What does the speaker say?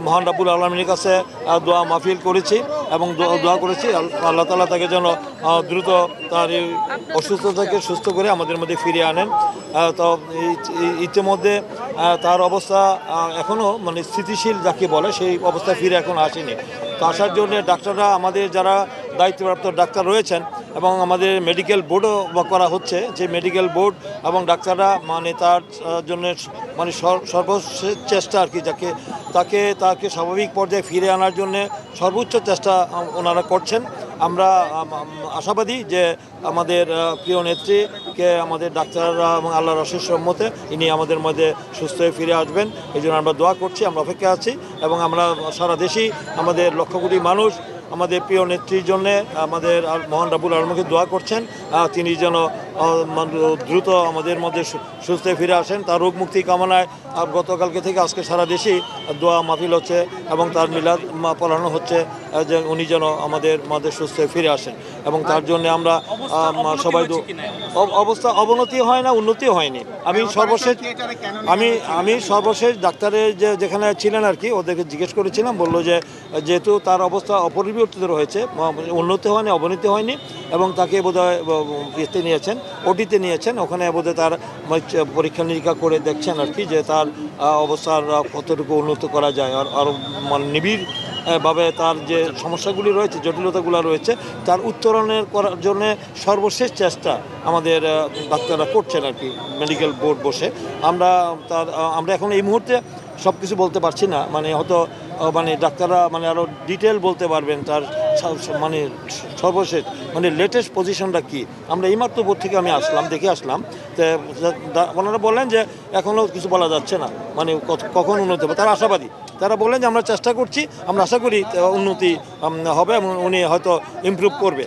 মহান রাবুল আলমিনের কাছে দোয়া মাহফিল করেছি এবং দোয়া- করেছি। আল- আল্লাহ তালা তাকে যেন দ্রুত তার এই অসুস্থতাকে সুস্থ করে আমাদের মধ্যে ফিরিয়ে আনেন। তো ইতিমধ্যে তার অবস্থা এখনও মানে স্থিতিশীল যাকে বলে, সেই অবস্থায় ফিরে এখন আসেনি। তো আসার জন্য ডাক্তাররা আমাদের যারা দায়িত্বপ্রাপ্ত ডাক্তার রয়েছেন এবং আমাদের মেডিকেল বোর্ডও করা হচ্ছে, যে মেডিকেল বোর্ড এবং ডাক্তাররা মানে তার জন্য মানে সর- সর্বশেষ চেষ্টা আর কি, যাকে তাকে তাকে স্বাভাবিক পর্যায়ে ফিরে আনার জন্য সর্বোচ্চ চেষ্টা ওনারা করছেন। আমরা আম, আম, আশাবাদী যে আমাদের প্রিয় নেত্রীকে আমাদের ডাক্তাররা এবং আল্লাহর অশেষ সম্মতে ইনি আমাদের মধ্যে সুস্থ হয়ে ফিরে আসবেন। এই জন্য আমরা দোয়া করছি আমরা অপেক্ষা আছি। এবং আমরা সারা দেশেই আমাদের লক্ষ কোটি মানুষ আমাদের প্রিয় নেত্রীর জন্য আমাদের মহান রাবুল আলমকে দোয়া করছেন তিনি যেন দ্রুত আমাদের মধ্যে সুস্থে ফিরে আসেন। তার রোগ মুক্তি কামনায় গতকালকে থেকে আজকে সারা দেশেই দোয়া মাহফিল হচ্ছে এবং তার মিলাদ মা- পড়ানো হচ্ছে যে উনি যেন আমাদের মধ্যে সুস্থে ফিরে আসেন। এবং তার জন্য আমরা সবাই অবস্থা অবনতি হয় না উন্নতি হয়নি। আমি সর্বশেষ আমি আমি সর্বশেষ ডাক্তারের যে যেখানে ছিলেন আর কি ওদেরকে জিজ্ঞেস করেছিলাম, বলল যে, যেহেতু তার অবস্থা অপরিবর্তিত রয়েছে উন্নতি হয়নি, অবনতি হয়নি, এবং তাকে বোধহয় ইয়েতে নিয়েছেন, ওটিতে নিয়েছেন, ওখানে বোধহয় তার পরীক্ষা নিরীক্ষা করে দেখছেন আর কি, যে তার অবস্থার কতটুকু উন্নত করা যায়, আর আরও মানে নিবিড় ভাবে তার যে সমস্যাগুলি রয়েছে, জটিলতাগুলো রয়েছে, তার উত্তরণের করার জন্য সর্বশেষ চেষ্টা আমাদের ডাক্তাররা করছেন আর কি, মেডিকেল বোর্ড বসে। আমরা তার আমরা এখন এই মুহূর্তে সব কিছু বলতে পারছি না। মানে হয়তো মানে ডাক্তাররা মানে আরও ডিটেল বলতে পারবেন তার মানে সর্বশেষ। মানে লেটেস্ট পজিশনটা কি? আমরা এইমাত্র বোর্ড থেকে আমি আসলাম, দেখে আসলাম। তো ওনারা বললেন যে এখনও কিছু বলা যাচ্ছে না। মানে কখন উন্নতি হবে? তারা আশাবাদী। তারা বললেন যে আমরা চেষ্টা করছি, আমরা আশা করি উন্নতি হবে এবং উনি হয়তো ইমপ্রুভ করবে।